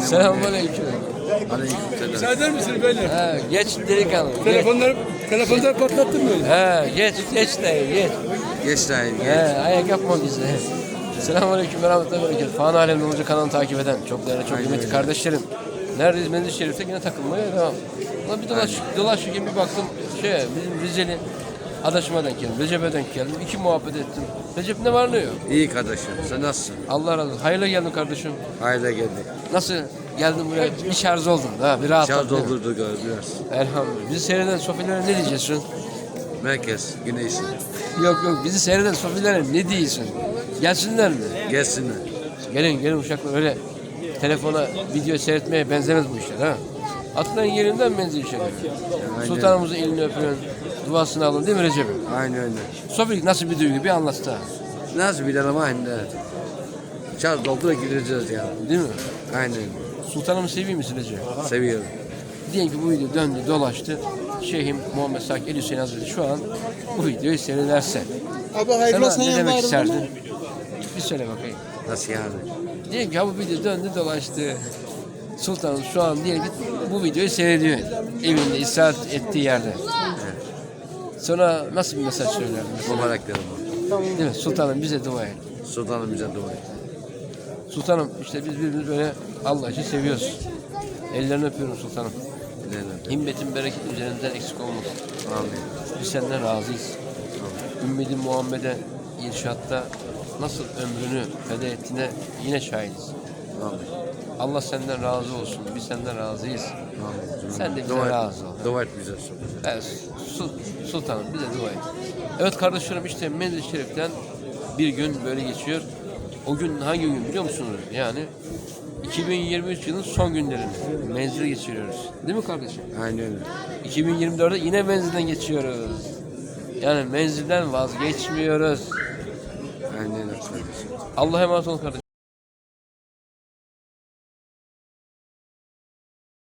Selamünaleyküm. Aleykümselam. Müsaade misiniz beyler? He, geç delikanlı. Geç. Telefonları, telefonları patlattın mı? He, geç, geç de geç. Geç dayı He, geç. ayak yapma bize. Selamünaleyküm ve rahmetullahi ve berekatuhu. Fan Alem'in olunca kanalını takip eden çok değerli, çok kıymetli kardeşlerim. Neredeyiz? Mendil Şerif'te yine takılmaya devam. Ulan bir dolaş, dolaşırken bir baktım şey, bizim Rizeli adaşıma denk geldim. Recep'e denk geldim. İki muhabbet ettim. Recep ne var ne yok? İyi kardeşim. Sen nasılsın? Allah razı olsun. Hayırlı geldin kardeşim. Aile geldik. Nasıl geldin buraya? Bir şarj oldun ha, bir rahat. Şarj doldurdu biraz. Elhamdülillah. Bizi seyreden sofilere ne diyeceksin? Merkez, güneş. Yok yok bizi seyreden sofilere ne diyorsun? Gelsinler mi? Gelsinler. Gelin gelin uşaklar öyle telefona video seyretmeye benzemez bu işler ha. Aklın yerinden benziyor şeyler. aynen. Sultanımızın elini öpün, duasını alın değil mi Recep'im? Aynı öyle. Sofilik nasıl bir duygu bir anlat da. Nasıl bilelim aynı. Şarj doldurup gideceğiz ya. Değil mi? Aynen. Sultanımı seviyor musun Recep? Seviyorum. Diyelim ki bu video döndü dolaştı. Şeyhim Muhammed Sakir El Hüseyin Hazretleri şu an bu videoyu seyrederse. Abi Sana ne demek isterdin? Bir söyle bakayım. Nasıl yani? Diyelim ki ha bu video döndü dolaştı. Sultanım şu an diyelim ki bu videoyu seyrediyor. Evinde istirahat ettiği yerde. Sonra nasıl bir mesaj söylerdin? Mübarek derim. Değil mi? Sultanım bize dua et. Sultanım bize dua et. Sultanım işte biz birbirimizi böyle Allah için seviyoruz. Ellerini öpüyorum sultanım. Bilelim. Himmetin bereketin üzerinden eksik olmasın. Amin. Biz senden razıyız. Ümmeti Muhammed'e irşatta nasıl ömrünü feda ettiğine yine şahidiz. Amin. Allah senden razı olsun. Biz senden razıyız. Amin. Sen de bize Dua et. razı ol. Dua et bize. Evet, Su- Sultanım bize dua et. Evet kardeşlerim işte Menzil Şerif'ten bir gün böyle geçiyor. O gün hangi gün biliyor musunuz? Yani 2023 yılın son günlerinde menzil geçiriyoruz. Değil mi kardeşim? Aynen öyle. 2024'de yine menzilden geçiyoruz. Yani menzilden vazgeçmiyoruz. Aynen öyle kardeşim. Allah'a emanet olun kardeşim.